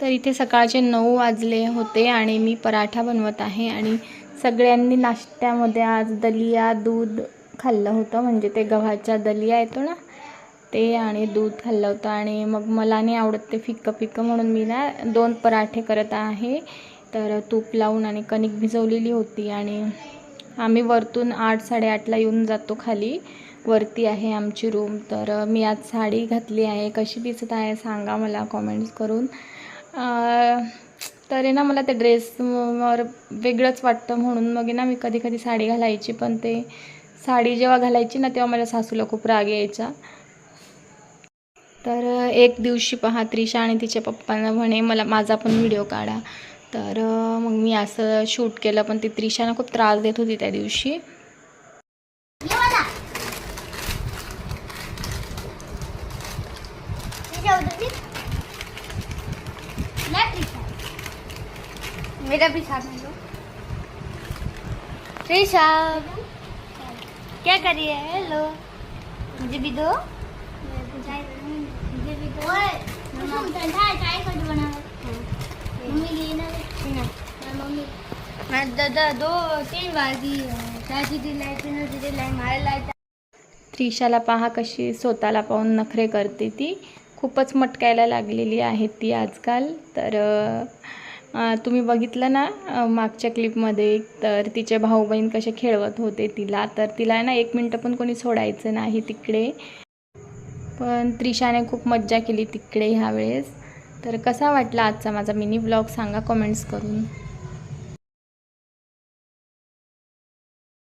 तर इथे सकाळचे नऊ वाजले होते आणि मी पराठा बनवत आहे आणि सगळ्यांनी नाश्त्यामध्ये आज दलिया दूध खाल्लं होतं म्हणजे ते गव्हाचा दलिया येतो ना ते आणि दूध खाल्लं होतं आणि मग मला नाही आवडत ते फिक्कं फिक्कं म्हणून मी ना दोन पराठे करत आहे. तर तूप लावून आणि कणिक भिजवलेली होती आणि आम्ही वरतून आठ साडेआठला येऊन जातो खाली. वरती आहे आमची रूम तर मी आज साडी घातली आहे. कशी दिसत आहे सांगा मला कॉमेंट्स करून. तर आहे ना मला ते ड्रेसवर वेगळंच वाटतं म्हणून. मग ना मी कधी कधी साडी घालायची पण ते साडी जेव्हा घालायची ना तेव्हा माझ्या सासूला खूप राग यायचा. तर एक दिवशी पहा त्रिशा आणि तिच्या पप्पांना म्हणे मला माझा पण व्हिडिओ काढा. तर मग मी असं शूट केलं पण ती त्रिशानं खूप त्रास देत होती त्या दिवशी. मेरा भी साथ में लो त्रिशा क्या कर रही है? हेलो मुझे भी दो। मुझे भी दो मैं दादा दो तीन वाजी की चाची त्रिशाला पहा कशी स्वतःला पाहून नखरे करते ती. खूपच मटकायला लागलेली आहे ती आजकाल. तर तुम्ही बघितलं ना मागच्या क्लिपमध्ये तर तिचे भाऊ बहीण कसे खेळवत होते तिला. तर तिला ना एक मिनटं पण कोणी सोडायचं नाही तिकडे. पण त्रिशाने खूप मज्जा केली तिकडे ह्यावेळेस. तर कसा वाटला आजचा माझा मिनी ब्लॉग सांगा कमेंट्स करून.